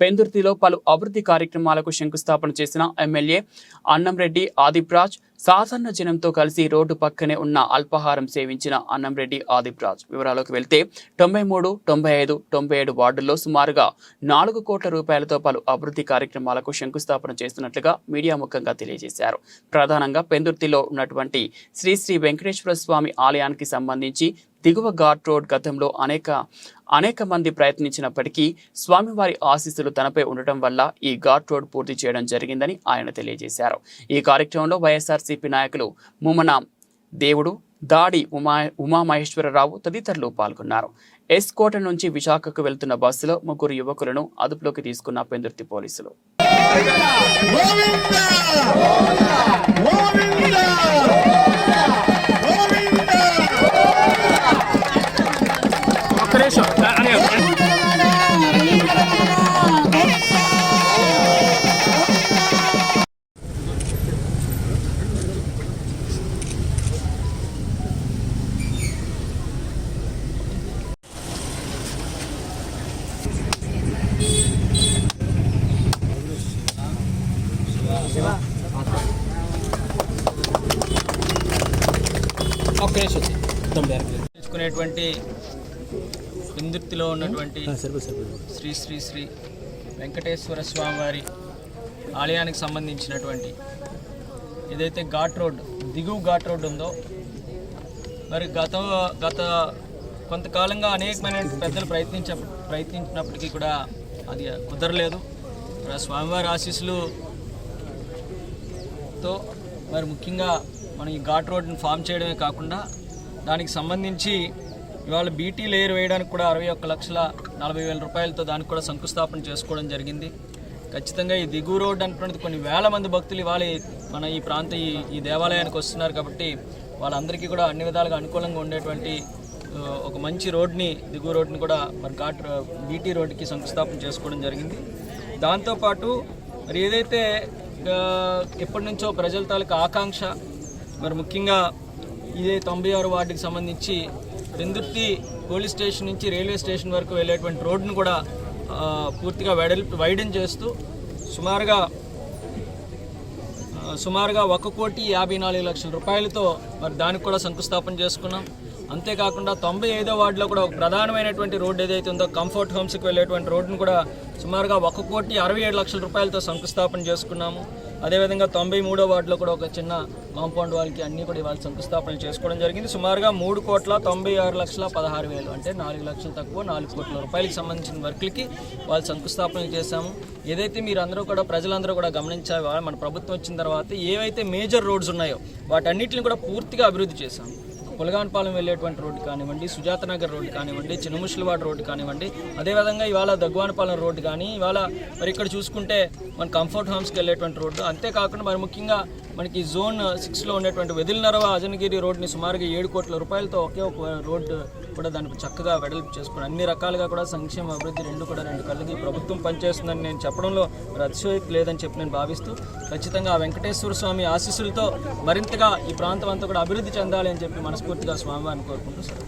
పెందుర్తిలో పలు అభివృద్ధి కార్యక్రమాలకు శంకుస్థాపన చేసిన ఎమ్మెల్యే అన్నంరెడ్డి ఆదిప్రాజ్ సాధారణ జనంతో కలిసి రోడ్డు పక్కనే ఉన్న అల్పాహారం సేవించిన అన్నంరెడ్డి ఆదిప్రాజ్. వివరాలకు వెళ్తే తొంభై మూడు తొంభై ఐదు తొంభై ఏడు వార్డుల్లో సుమారుగా నాలుగు కోట్ల రూపాయలతో పలు అభివృద్ధి కార్యక్రమాలకు శంకుస్థాపన చేస్తున్నట్లుగా మీడియా ముఖంగా తెలియజేశారు. ప్రధానంగా పెందుర్తిలో ఉన్నటువంటి శ్రీ శ్రీ వెంకటేశ్వర స్వామి ఆలయానికి సంబంధించి దిగువ ఘాట్ రోడ్ గతంలో అనేక అనేక మంది ప్రయత్నించినప్పటికీ స్వామివారి ఆశీస్సులు తనపై ఉండటం వల్ల ఈ ఘాట్ రోడ్ పూర్తి చేయడం జరిగిందని ఆయన తెలియజేశారు. ఈ కార్యక్రమంలో వైఎస్ఆర్సీపీ నాయకులు ముమన దేవుడు దాడి ఉమా ఉమామహేశ్వరరావు తదితరులు పాల్గొన్నారు. ఎస్ కోట నుంచి విశాఖకు వెళ్తున్న బస్సులో ముగ్గురు యువకులను అదుపులోకి తీసుకున్న పెందుర్తి పోలీసులు. ఒక్క ఒక్క నిమిషం తెచ్చుకునేటువంటి పిందుర్తిలో ఉన్నటువంటి శ్రీ శ్రీ శ్రీ వెంకటేశ్వర స్వామివారి ఆలయానికి సంబంధించినటువంటి ఏదైతే ఘాట్ రోడ్ దిగువ ఘాట్ రోడ్ ఉందో మరి గత గత కొంతకాలంగా అనేకమైన పెద్దలు ప్రయత్నించ ప్రయత్నించినప్పటికీ కూడా అది కుదరలేదు. స్వామివారి ఆశీస్సులు తో మరి ముఖ్యంగా మనం ఈ ఘాట్ రోడ్ని ఫామ్ చేయడమే కాకుండా దానికి సంబంధించి ఇవాళ బీటీ లేయర్ వేయడానికి కూడా అరవై ఒక్క లక్షల నలభై వేల రూపాయలతో దానికి కూడా శంకుస్థాపన చేసుకోవడం జరిగింది. ఖచ్చితంగా ఈ దిగువ రోడ్ అనుకున్నది కొన్ని వేల మంది భక్తులు ఇవాళ మన ఈ ప్రాంత ఈ ఈ దేవాలయానికి వస్తున్నారు కాబట్టి వాళ్ళందరికీ కూడా అన్ని విధాలుగా అనుకూలంగా ఉండేటువంటి ఒక మంచి రోడ్ని దిగువ రోడ్ని కూడా మరి ఘాట్ బీటీ రోడ్కి శంకుస్థాపన చేసుకోవడం జరిగింది. దాంతోపాటు మరి ఏదైతే ఎప్పటి నుంచో ప్రజల తాలూకా ఆకాంక్ష మరి ముఖ్యంగా ఇదే తొంభై ఆరు వార్డుకి సంబంధించి పెందుర్తి పోలీస్ స్టేషన్ నుంచి రైల్వే స్టేషన్ వరకు వెళ్ళేటువంటి రోడ్డును కూడా పూర్తిగా వైడల్ వైడెన్ చేస్తూ సుమారుగా సుమారుగా ఒక కోటి యాభై నాలుగు లక్షల రూపాయలతో మరి దానికి కూడా శంకుస్థాపన చేసుకున్నాం. అంతేకాకుండా తొంభై ఐదో వార్డులో కూడా ఒక ప్రధానమైనటువంటి రోడ్డు ఏదైతే ఉందో కంఫర్ట్ హోమ్స్కి వెళ్ళేటువంటి రోడ్డును కూడా సుమారుగా ఒక కోటి అరవై ఏడు లక్షల రూపాయలతో శంకుస్థాపన చేసుకున్నాము. అదేవిధంగా తొంభై మూడో వార్డులో కూడా ఒక చిన్న కాంపౌండ్ వాళ్ళకి అన్నీ కూడా ఇవాళ శంకుస్థాపన చేసుకోవడం జరిగింది. సుమారుగా మూడు కోట్ల తొంభై ఆరు లక్షల పదహారు వేలు అంటే నాలుగు లక్షలు తక్కువ నాలుగు కోట్ల రూపాయలకి సంబంధించిన వర్క్లకి వాళ్ళు శంకుస్థాపన చేశాము. ఏదైతే మీరు అందరూ కూడా ప్రజలందరూ కూడా గమనించాలి మన ప్రభుత్వం వచ్చిన తర్వాత ఏవైతే మేజర్ రోడ్స్ ఉన్నాయో వాటన్నిటిని కూడా పూర్తిగా అభివృద్ధి చేశాము. పులగాన్పాలెం వెళ్ళేటువంటి రోడ్డు కానివ్వండి సుజాత నగర్ రోడ్డు కానివ్వండి చిన్నముషిలవాడ రోడ్డు కానివ్వండి అదేవిధంగా ఇవాళ దగ్గువానపాలెం రోడ్డు కానీ ఇవాళ మరి ఇక్కడ చూసుకుంటే మన కంఫర్ట్ హోమ్స్కి వెళ్ళేటువంటి రోడ్డు అంతేకాకుండా మరి ముఖ్యంగా మనకి జోన్ సిక్స్లో ఉండేటువంటి వెదిలినరవ అజనగిరి రోడ్ని సుమారుగా ఏడు కోట్ల రూపాయలతో ఒకే ఒక రోడ్డు కూడా దానికి చక్కగా వెడల్పు చేసుకుని అన్ని రకాలుగా కూడా సంక్షేమ అభివృద్ధి రెండు కూడా రెండు కళ్ళకి ప్రభుత్వం పనిచేస్తుందని నేను చెప్పడంలో రత్సోయక్ లేదని చెప్పి నేను భావిస్తూ ఖచ్చితంగా వెంకటేశ్వర స్వామి ఆశీస్సులతో మరింతగా ఈ ప్రాంతం అంతా కూడా అభివృద్ధి చెందాలి అని చెప్పి మనస్ఫూర్తిగా స్వామివారిని కోరుకుంటూ సార్.